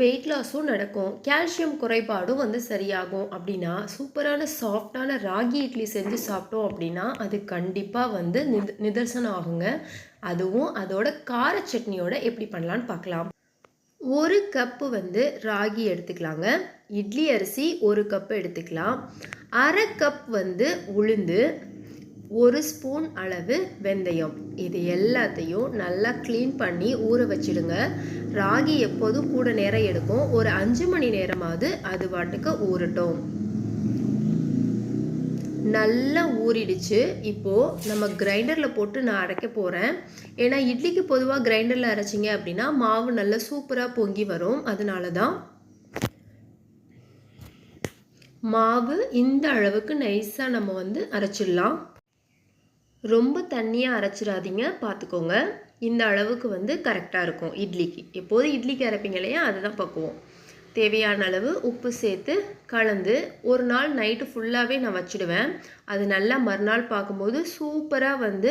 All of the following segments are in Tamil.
வெயிட் லாஸும் நடக்கும். கால்சியம் குறைபாடும் வந்து சரியாகும். அப்படின்னா சூப்பரான சாஃப்டான ராகி இட்லி செஞ்சு சாப்பிட்டோம் அப்படின்னா அது கண்டிப்பாக வந்து நித நிதர்சனம் ஆகுங்க. அதுவும் அதோட கார சட்னியோட எப்படி பண்ணலான்னு பார்க்கலாம். ஒரு கப்பு வந்து ராகி எடுத்துக்கலாங்க. இட்லி அரிசி ஒரு கப்பு எடுத்துக்கலாம். அரை கப் வந்து உளுந்து ஒரு ஸ்பூன் அளவு வெந்தயம். இது எல்லாத்தையும் நல்லா க்ளீன் பண்ணி ஊற வச்சிடுங்க. ராகி எப்போதும் கூட நேரம் எடுக்கும். ஒரு அஞ்சு மணி நேரமாவது அது வாட்டுக்கு ஊறட்டும். நல்லா ஊறிடுச்சு. இப்போது நம்ம கிரைண்டரில் போட்டு நான் அரைக்க போகிறேன் ஏன்னா இட்லிக்கு பொதுவாக கிரைண்டரில் அரைச்சிங்க அப்படின்னா மாவு நல்லா சூப்பராக பொங்கி வரும். அதனால தான் மாவு இந்த அளவுக்கு நைஸாக நம்ம வந்து அரைச்சிடலாம். ரொம்ப தண்ணியாக அரைச்சிடாதீங்க. பார்த்துக்கோங்க இந்த அளவுக்கு வந்து கரெக்டாக இருக்கும் இட்லிக்கு. எப்போதும் இட்லிக்கு அரைப்பீங்க இல்லையா? அதுதான் பக்குவோம். தேவையான அளவு உப்பு சேர்த்து கலந்து ஒரு நாள் நைட்டு ஃபுல்லாகவே நான் வச்சுடுவேன். அது நல்லா மறுநாள் பார்க்கும்போது சூப்பராக வந்து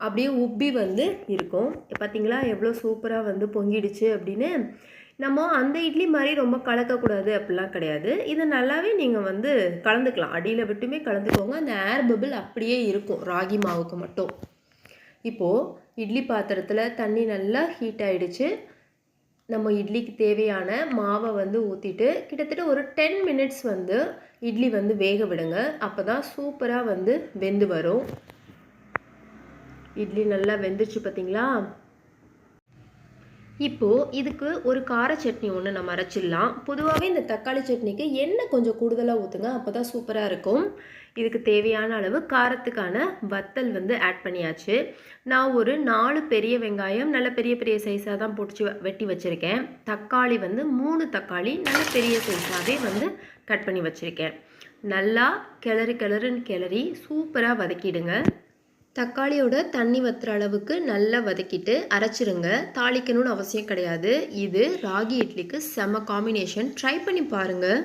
அப்படியே உப்பி வந்து இருக்கும். பார்த்தீங்களா எவ்வளோ சூப்பராக வந்து பொங்கிடுச்சு அப்படின்னு நம்ம அந்த இட்லி மாதிரி ரொம்ப கலக்கக்கூடாது அப்படிலாம் கிடையாது. இது நல்லாவே நீங்கள் வந்து கலந்துக்கலாம். அடியில் விட்டுமே கலந்துக்கோங்க. அந்த ஏர் பபிள் அப்படியே இருக்கும். ராகி மாவுக்கு மட்டும். இப்போது இட்லி பாத்திரத்தில் தண்ணி நல்லா ஹீட் ஆகிடுச்சு நம்ம இட்லிக்கு தேவையான மாவை வந்து ஊற்றிட்டு கிட்டத்தட்ட ஒரு டென் மினிட்ஸ் வந்து இட்லி வந்து வேக விடுங்க. அப்போ தான் சூப்பராக வந்து வெந்து வரும். இட்லி நல்லா வெந்துச்சு பார்த்தீங்களா இப்போது இதுக்கு ஒரு கார சட்னி ஒன்று நம்ம அரைச்சிடலாம். பொதுவாகவே இந்த தக்காளி சட்னிக்கு எண்ணெய் கொஞ்சம் கூடுதலாக ஊற்றுங்க அப்போ தான் சூப்பராக இருக்கும். இதுக்கு தேவையான அளவு காரத்துக்கான வத்தல் வந்து ஆட் பண்ணியாச்சு. நான் ஒரு நாலு பெரிய வெங்காயம் நல்ல பெரிய பெரிய சைஸாக தான் பொடிச்சு வெட்டி வச்சுருக்கேன். தக்காளி வந்து மூணு தக்காளி நல்ல பெரிய சைஸாகவே வந்து கட் பண்ணி வச்சுருக்கேன். நல்லா கிளறு கிளறுன்னு கிளறி சூப்பராக வதக்கிடுங்க. தக்காளியோட தண்ணி வத்துற அளவுக்கு நல்லா வதக்கிட்டு அரைச்சிருங்க. தாளிக்கணும்னு அவசியம் கிடையாது. இது ராகி இட்லிக்கு செம காம்பினேஷன் ட்ரை பண்ணி பாருங்கள்